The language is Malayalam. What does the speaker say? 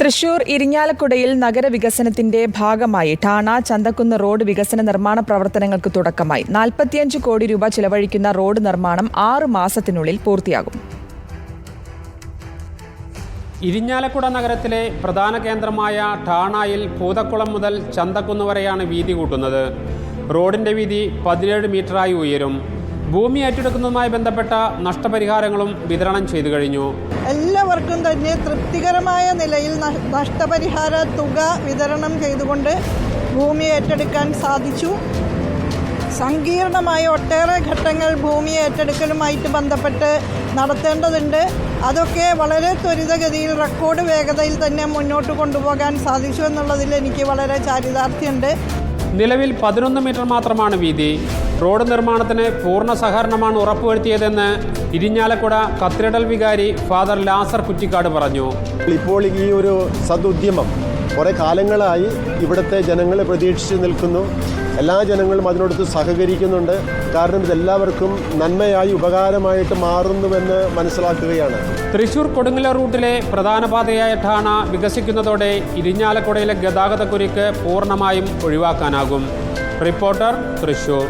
തൃശൂർ ഇരിഞ്ഞാലക്കുടയിൽ നഗരവികസനത്തിന്റെ ഭാഗമായി ഠാണ ചന്തക്കുന്ന് റോഡ് വികസന നിർമ്മാണ പ്രവർത്തനങ്ങൾക്ക് തുടക്കമായി. നാൽപ്പത്തിയഞ്ച് കോടി രൂപ ചിലവഴിക്കുന്ന റോഡ് നിർമ്മാണം ആറ് മാസത്തിനുള്ളിൽ പൂർത്തിയാകും. ഇരിഞ്ഞാലക്കുട നഗരത്തിലെ പ്രധാന കേന്ദ്രമായ ഠാണയിൽ പൂതക്കുളം മുതൽ ചന്തക്കുന്ന് വരെയാണ് വീതി കൂട്ടുന്നത്. റോഡിന്റെ വീതി പതിനേഴ് മീറ്ററായി ഉയരും. ഭൂമി ഏറ്റെടുക്കുന്നതുമായി ബന്ധപ്പെട്ട നഷ്ടപരിഹാരങ്ങളും വിതരണം ചെയ്തു കഴിഞ്ഞു. എല്ലാവർക്കും തന്നെ തൃപ്തികരമായ നിലയിൽ നഷ്ടപരിഹാര തുക വിതരണം ചെയ്തുകൊണ്ട് ഭൂമി ഏറ്റെടുക്കാൻ സാധിച്ചു. സങ്കീർണമായ ഒട്ടേറെ ഘട്ടങ്ങൾ ഭൂമി ഏറ്റെടുക്കലുമായിട്ട് ബന്ധപ്പെട്ട് നടത്തേണ്ടതുണ്ട്. അതൊക്കെ വളരെ ത്വരിതഗതിയിൽ റെക്കോർഡ് വേഗതയിൽ തന്നെ മുന്നോട്ട് കൊണ്ടുപോകാൻ സാധിച്ചു എന്നുള്ളതിൽ എനിക്ക് വളരെ ചാരിതാർത്ഥ്യമുണ്ട്. നിലവിൽ പതിനൊന്ന് മീറ്റർ മാത്രമാണ് വീതി. റോഡ് നിർമ്മാണത്തിന് പൂർണ സഹകരണമാണ് ഉറപ്പുവരുത്തിയതെന്ന് ഇരിഞ്ഞാലക്കുട കത്തീഡ്രൽ വികാരി ഫാദർ ലാസർ കുറ്റിക്കാട് പറഞ്ഞു. ഇപ്പോൾ ഈ ഒരു സദുദ്യമം കുറേ കാലങ്ങളായി ഇവിടുത്തെ ജനങ്ങളെ പ്രതീക്ഷിച്ച് നിൽക്കുന്നു. എല്ലാ ജനങ്ങളും അതിനോടൊത്ത് സഹകരിക്കുന്നുണ്ട്. കാരണം ഇതെല്ലാവർക്കും നന്മയായി ഉപകാരമായിട്ട് മാറുന്നുവെന്ന് മനസ്സിലാക്കുകയാണ്. തൃശൂർ കൊടുങ്ങല റൂട്ടിലെ പ്രധാന പാതയായ ഠാണ വികസിക്കുന്നതോടെ ഇരിഞ്ഞാലക്കുടയിലെ ഗതാഗതക്കുരുക്ക് പൂർണമായും ഒഴിവാക്കാനാകും. റിപ്പോർട്ടർ തൃശൂർ.